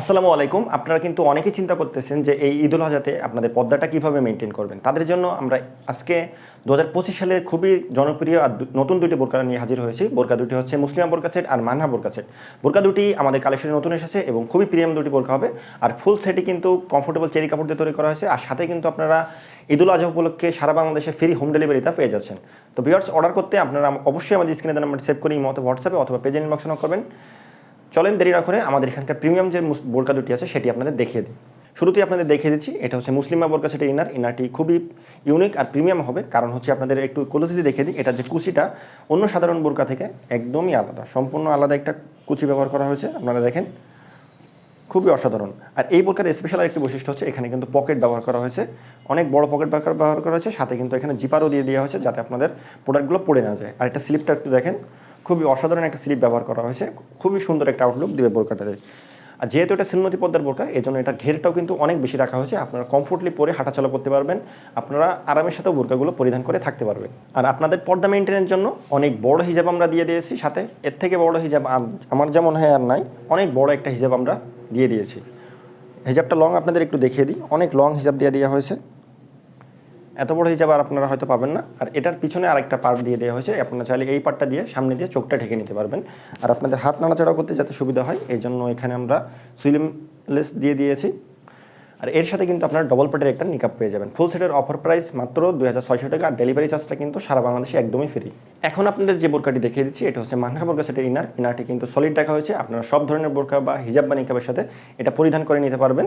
আসসালামু আলাইকুম। আপনারা কিন্তু অনেকেই চিন্তা করতেছেন যে এই ঈদুল আজহাতে আপনাদের পর্দাটা কীভাবে মেনটেন করবেন। তাদের জন্য আমরা আজকে দু হাজার পঁচিশ সালের খুবই জনপ্রিয় আর নতুন দুটি বোরকা নিয়ে হাজির হয়েছি। বোরকা দুটি হচ্ছে মুসলিমা বোরকা সেট আর মানহা বোরকা সেট। বোরকা দুটি আমাদের কালেকশনে নতুন এসেছে এবং খুবই প্রিমিয়াম দুটি বোরকা হবে। আর ফুল সেটই কিন্তু কমফোর্টেবল চেরি কাপড় দিয়ে তৈরি করা হয়েছে। আর সাথে কিন্তু আপনারা ঈদুল আজহা উপলক্ষে সারা বাংলাদেশে ফ্রি হোম ডেলিভারিটা পেয়ে যাচ্ছেন। তো ভিউয়ার্স অর্ডার করতে আপনারা অবশ্যই আমাদের স্ক্রিনে নাম্বার সেভ করে মতো হোয়াটসঅ্যাপে অথবা পেজে ইনবক্স করবেন। চলেন দেরি না করে আমাদের এখানকার প্রিমিয়াম যে বোরকা দুটি আছে, সেটি আপনাদের দেখিয়ে দিই। শুরুতেই আপনাদের দেখিয়ে দিচ্ছি, এটা হচ্ছে মুসলিমা বোরকা সেটি ইনার ইনারটি খুবই ইউনিক আর প্রিমিয়াম হবে, কারণ হচ্ছে আপনাদের একটু কোলোসিটি দেখিয়ে দিই, এটা যে কুচিটা অন্য সাধারণ বোরকা থেকে একদমই আলাদা, সম্পূর্ণ আলাদা একটা কুচি ব্যবহার করা হয়েছে, আপনারা দেখেন। খুবই অসাধারণ। আর এই বোরকার স্পেশাল একটি বৈশিষ্ট্য হচ্ছে, এখানে কিন্তু পকেট ব্যবহার করা হয়েছে। অনেক বড় পকেট ব্যবহার ব্যবহার করা হয়েছে, সাথে কিন্তু এখানে জিপারও দিয়ে দেওয়া হয়েছে, যাতে আপনাদের প্রোডাক্টগুলো পড়ে না যায়। আর একটা স্লিপটা একটু দেখেন খুবই অসাধারণ একটা স্লিপ ব্যবহার করা হয়েছে। খুবই সুন্দর একটা আউটলুক দিবে বোরকাটাতে। আর যেহেতু এটা সিলমতি পদ্মার বোরকা এই জন্য এটার ঘেরটাও কিন্তু অনেক বেশি রাখা হয়েছে। আপনারা কমফোর্টলি পরে হাঁটাচলা করতে পারবেন। আপনারা আরামের সাথেও বোরকাগুলো পরিধান করে থাকতে পারবেন। আর আপনাদের পর্দা মেনটেনের জন্য অনেক বড় হিজাব আমরা দিয়ে দিয়েছি সাথে। এর থেকে বড় হিজাব আমার যেমন হয় আর নাই, অনেক বড় একটা হিজাব আমরা দিয়ে দিয়েছি। হিজাবটা লং আপনাদের একটু দেখিয়ে দিই। অনেক লং হিজাব দিয়ে দেওয়া হয়েছে। এত বড় হিজাব আর আপনারা হয়তো পাবেন না। আর এটার পিছনে আরেকটা পার্ট দিয়ে দেওয়া হয়েছে। আপনারা চাইলে এই পার্টটা দিয়ে সামনে দিয়ে চোখটা ঢেকে নিতে পারবেন। আর আপনাদের হাত নাড়াচাড়া করতে যাতে সুবিধা হয় এই জন্য এখানে আমরা সুইলিমলেস দিয়ে দিয়েছি। আর এর সাথে কিন্তু আপনারা ডবল পেটের একটা নিকাপ পেয়ে যাবেন। ফুল সেটের অফার প্রাইস মাত্র দুই হাজার ছয়শো টাকা আর ডেলিভারি চার্জটা কিন্তু সারা বাংলাদেশে একদমই ফ্রি এখন আপনাদের যে বোরকাটি দেখিয়ে দিচ্ছি, এটা হচ্ছে মানহা বোরকা সেটের ইনার ইনারটি কিন্তু সলিড রাখা হয়েছে। আপনারা সব ধরনের বোরকা বা হিজাব বা নিকাবের সাথে এটা পরিধান করে নিতে পারবেন।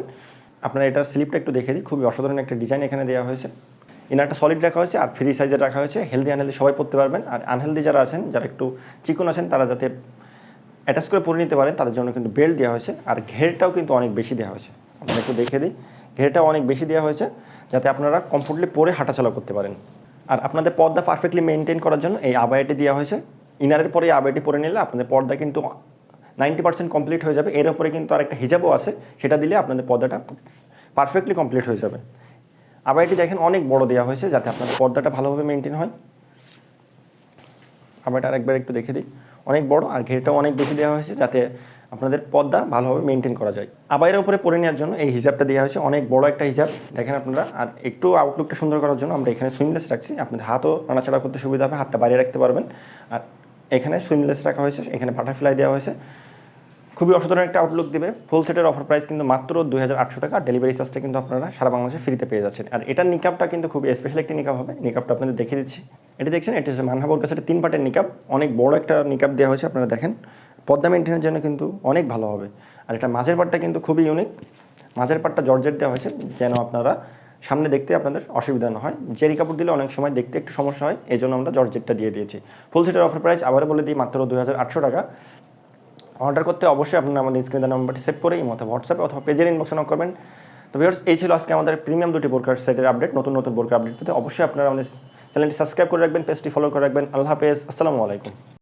আপনারা এটার স্লিপটা একটু দেখে দিই। খুবই অসাধারণ একটা ডিজাইন এখানে দেওয়া হয়েছে। ইনারটা সলিড রাখা হয়েছে আর ফ্রি সাইজের রাখা হয়েছে। হেলদি আনহেলদি সবাই পড়তে পারবেন। আর আনহেলদি যারা আছেন, যারা একটু চিকন আছেন, তারা যাতে অ্যাটাচ করে পরে নিতে পারেন, তাদের জন্য কিন্তু বেল্ট দেওয়া হয়েছে। আর ঘেরটাও কিন্তু অনেক বেশি দেওয়া হয়েছে। আপনারা একটু দেখে দিই। ঘেরটাও অনেক বেশি দেওয়া হয়েছে, যাতে আপনারা কমফোর্টলি পরে হাঁটাচলা করতে পারেন। আর আপনাদের পর্দা পারফেক্টলি মেনটেন করার জন্য এই আবায়াটি দেওয়া হয়েছে। ইনারের পরে এই আবায়াটি পরে নিলে আপনাদের পর্দা কিন্তু নাইনটি পার্সেন্ট কমপ্লিট হয়ে যাবে। এর উপরে কিন্তু আরেকটা হিজাবও আছে। সেটা দিলে আপনাদের পর্দাটা পারফেক্টলি কমপ্লিট হয়ে যাবে। আবার এটি দেখেন অনেক বড় দেওয়া হয়েছে যাতে আপনাদের পর্দাটা ভালোভাবে মেনটেন হয়। আবার এটা আরেকবার একটু দেখে দিই। অনেক বড় আর ঘেরটাও অনেক বেশি দেওয়া হয়েছে যাতে আপনাদের পর্দা ভালোভাবে মেনটেন করা যায়। আবাইয়ের উপরে পরে নেওয়ার জন্য এই হিজাবটা দেওয়া হয়েছে, অনেক বড় একটা হিজাব। দেখেন আপনারা, আর একটু আউটলুকটা সুন্দর করার জন্য আমরা এখানে সুইমলেস রাখছি। আপনাদের হাতও নাড়াচাড়া করতে সুবিধা হবে, হাতটা বাইরে রাখতে পারবেন। আর এখানে সুইমলেস রাখা হয়েছে, এখানে বাটারফ্লাই দেওয়া হয়েছে। খুবই অসাধারণ একটা আউটলুক দেবে। ফুল সেটের অফার প্রাইস কিন্তু মাত্র দুই হাজার আটশো টাকা। ডেলিভারি চার্জটা কিন্তু আপনারা সারা বাংলাদেশে ফ্রিতে পেয়ে যাচ্ছেন। আর এটার নিকাপটা কিন্তু খুবই স্পেশাল একটি নিকাপ হবে। নিকাপটা আপনাদের দেখে দিচ্ছি। এটা দেখছেন? এটা হচ্ছে মানহাবর কাছে তিন পার্টের নিকাপ অনেক বড় একটা নিকাপ দেওয়া হয়েছে, আপনারা দেখেন। পদ্মা মেনটেনের জন্য কিন্তু অনেক ভালো হবে। আর এটা মাঝের পাটটা কিন্তু খুবই ইউনিক মাঝের পাটটা জর্জেট দেওয়া হয়েছে, যেন আপনারা সামনে দেখতে আপনাদের অসুবিধা না হয়। জেরি কাপড় দিলে অনেক সময় দেখতে একটু সমস্যা হয় এই জন্য আমরা জর্জেটটা দিয়ে দিয়েছি। ফুল সেটের অফার প্রাইস আবার বলে দিই মাত্র দুই হাজার আটশো টাকা। অর্ডার করতে অবশ্যই আপনারা আমাদের স্ক্রিনের নাম্বারটি সেভ করেই ইমো অথবা হোয়াটসঅ্যাপে অথবা পেজের ইনবক্সে নক করবেন। তো ভিউয়ার্স এই ছিল আজকে আমাদের প্রিমিয়াম দুটি বোরকার সেটের আপডেট নতুন নতুন বোরকার আপডেট পেতে অবশ্যই আপনারা আমাদের চ্যানেলটি সাবস্ক্রাইব করে রাখবেন পেজটি ফলো করে রাখবেন। আল্লাহ হাফেজ, আসসালামু আলাইকুম।